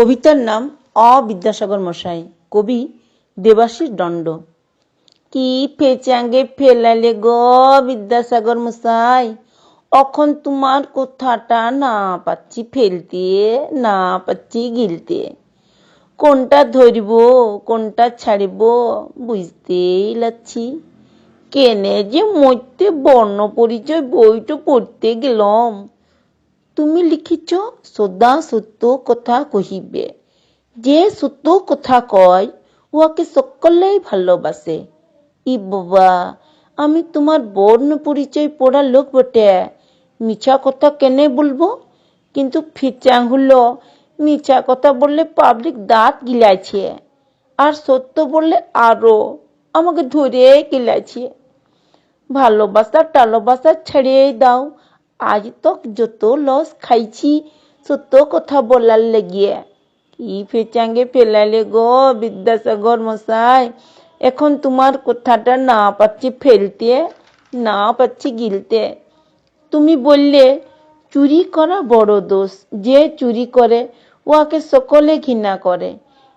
কবিতার নাম অ বিদ্যাসাগর মশাই, কবি দেবাশিস দণ্ড। কি ফেচাঙ্গে ফেলালে গো বিদ্যাসাগর মশাই, অখন তোমার কথাটা না পাচ্ছি ফেলতে, না পাচ্ছি গিলতে। কোনটা ধরব, কোনটা ছাড়ব বুঝতেই লাগছি। কেনে যে মরতে বর্ণ পরিচয় বইটা পড়তে গেলাম তুমি লিখিছ, সদা সত্য কথা কহিবে। যে সত্য কথা কয়, উহাকে সকলেই ভালোবাসে। ই বাবা, আমি তোমার বর্ণ পরিচয় পড়ার লোক বটে। মিছা কথা কেনে বলব? কিন্তু ফিচাং হলো মিছা কথা বললে পাবলিক দাঁত গিলাইছে। আর সত্য বললে আরও আমাকে ধরে গিলাইছে। ভালোবাসা টালোবাসা ছেড়েই দাও আজ তক যত লস খাইছি, সত্য কথা বলার লেগিয়ে। কি ফেচাঙ্গে ফেলালে গো বিদ্যাসাগর মশাই? এখন তোমার কথাটা না পাচ্ছি ফেলতে, না পাচ্ছি গিলতে। তুমি বললে, চুরি করা বড় দোষ, যে চুরি করে, উহাকে সকলে ঘৃণা করে।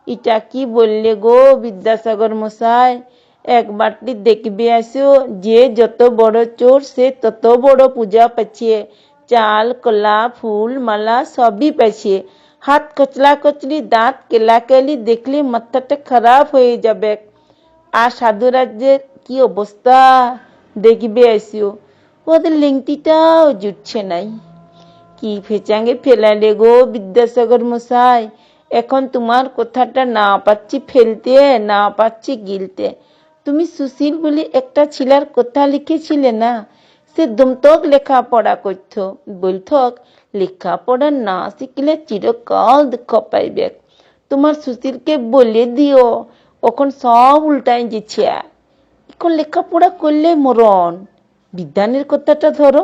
এটা কি বললে গো বিদ্যাসাগর মশাই? একবারটি দেখবে আসো, যে যত বড় চোর, সে তত বড় পূজা পাচ্ছে। চাল, কলা, ফুল, মালা সবই পাচ্ছে। হাত কচলা কচলি, দাঁত কেলাকেলি দেখলে মাথাটা খারাপ হয়ে যাবে। আর সাধু রাজ্যের কি অবস্থা? দেখবে আসিও ওদের লিঙ্কটিটাও জুটছে নাই। কি ফেচাঙ্গে ফেলালে গো বিদ্যাসাগর মশাই। এখন তোমার কথাটা না পাচ্ছি ফেলতে, না পাচ্ছি গিলতে। তুমি সুশীল বলে একটা ছেলের কথা লিখেছিলে না? সে দুমতক লেখাপড়া করত বলথক লেখাপড়া না শিখলে চিরকাল দুঃখ পাইবে। তোমার সুশীলকে বলে দিও ওখন সব উল্টাই দিচ্ছে এখন লেখাপড়া করলে মরণ বিজ্ঞানের কথাটা ধরো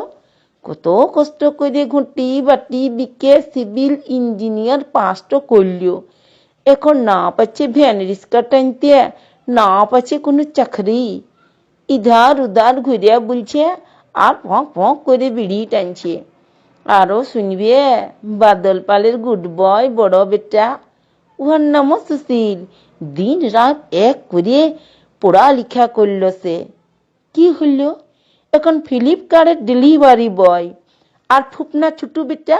কত কষ্ট করে ঘুঁটি বাটি বিকে সিভিল ইঞ্জিনিয়ার পাসটা করলিও এখন না পাচ্ছে ভ্যান রিক্সা টানতে না পাচ্ছে কোনো চাকরি। ইধার উধার ঘুরিয়া বলছে, আর ফক ফক করে বিড়ি টানছে। আরও শুনবে বাদল পালের গুড বয় বড় বেটা। উহার নামও সুশীল। দিন রাত এক করে পড়ালেখা করল সে। কি হইল? এখন ফ্লিপকার্টের ডেলিভারি বয়। আর ফুপনা ছুটু বেটা,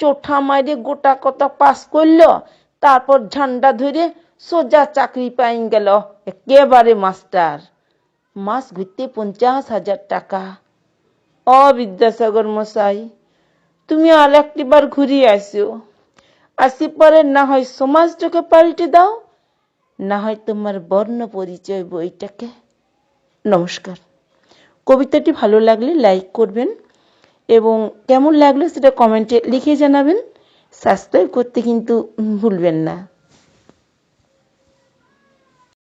চোঠা মাইরে গোটা কত পাস করল, তারপর ঝান্ডা ধরে সোজা চাকরি পাই গেল, একেবারে মাস্টার। মাস ঘুরতে পঞ্চাশ হাজার টাকা। অ, বিদ্যাসাগর মশাই, তুমি আর একটিবার ঘুরিয়ে আসো। আসি পরে না হয় সমাজটাকে পাল্টে দাও, না হয় তোমার বর্ণ পরিচয় বইটাকে। নমস্কার। কবিতাটি ভালো লাগলে লাইক করবেন এবং কেমন লাগল সেটা কমেন্টে লিখে জানাবেন। সাবস্ক্রাইব করতে কিন্তু ভুলবেন না।